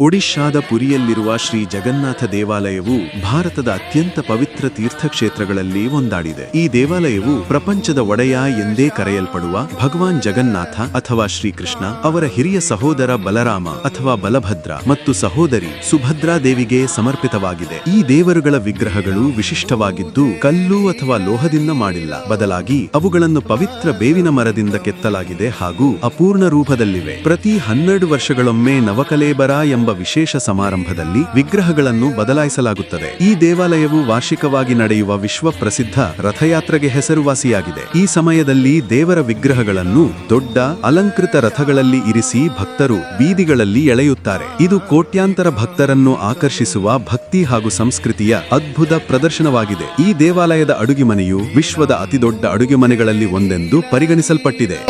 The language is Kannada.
ಒಡಿಶಾದ ಪುರಿಯಲ್ಲಿರುವ ಶ್ರೀ ಜಗನ್ನಾಥ ದೇವಾಲಯವು ಭಾರತದ ಅತ್ಯಂತ ಪವಿತ್ರ ತೀರ್ಥಕ್ಷೇತ್ರಗಳಲ್ಲಿ ಒಂದಾಡಿದೆ ಈ ದೇವಾಲಯವು ಪ್ರಪಂಚದ ಒಡೆಯ ಎಂದೇ ಕರೆಯಲ್ಪಡುವ ಭಗವಾನ್ ಜಗನ್ನಾಥ ಅಥವಾ ಶ್ರೀಕೃಷ್ಣ, ಅವರ ಹಿರಿಯ ಸಹೋದರ ಬಲರಾಮ ಅಥವಾ ಬಲಭದ್ರ ಮತ್ತು ಸಹೋದರಿ ಸುಭದ್ರಾ ದೇವಿಗೆ ಸಮರ್ಪಿತವಾಗಿದೆ. ಈ ದೇವರುಗಳ ವಿಗ್ರಹಗಳು ವಿಶಿಷ್ಟವಾಗಿದ್ದು ಕಲ್ಲು ಅಥವಾ ಲೋಹದಿಂದ ಮಾಡಿಲ್ಲ. ಬದಲಾಗಿ ಅವುಗಳನ್ನು ಪವಿತ್ರ ಬೇವಿನ ಮರದಿಂದ ಕೆತ್ತಲಾಗಿದೆ ಹಾಗೂ ಅಪೂರ್ಣ ರೂಪದಲ್ಲಿವೆ. ಪ್ರತಿ ಹನ್ನೆರಡು ವರ್ಷಗಳೊಮ್ಮೆ ನವಕಲೇಬರ ಎಂಬ ವಿಶೇಷ ಸಮಾರಂಭದಲ್ಲಿ ವಿಗ್ರಹಗಳನ್ನು ಬದಲಾಯಿಸಲಾಗುತ್ತದೆ. ಈ ದೇವಾಲಯವು ವಾರ್ಷಿಕವಾಗಿ ನಡೆಯುವ ವಿಶ್ವ ಪ್ರಸಿದ್ಧ ರಥಯಾತ್ರೆಗೆ ಹೆಸರುವಾಸಿಯಾಗಿದೆ. ಈ ಸಮಯದಲ್ಲಿ ದೇವರ ವಿಗ್ರಹಗಳನ್ನು ದೊಡ್ಡ, ಅಲಂಕೃತ ರಥಗಳಲ್ಲಿ ಇರಿಸಿ ಭಕ್ತರು ಬೀದಿಗಳಲ್ಲಿ ಎಳೆಯುತ್ತಾರೆ. ಇದು ಕೋಟ್ಯಾಂತರ ಭಕ್ತರನ್ನು ಆಕರ್ಷಿಸುವ ಭಕ್ತಿ ಹಾಗೂ ಸಂಸ್ಕೃತಿಯ ಅದ್ಭುತ ಪ್ರದರ್ಶನವಾಗಿದೆ. ಈ ದೇವಾಲಯದ ಅಡುಗೆಮನೆಯು ವಿಶ್ವದ ಅತಿದೊಡ್ಡ ಅಡುಗೆಮನೆಗಳಲ್ಲಿ ಒಂದೆಂದು ಪರಿಗಣಿಸಲ್ಪಟ್ಟಿದೆ.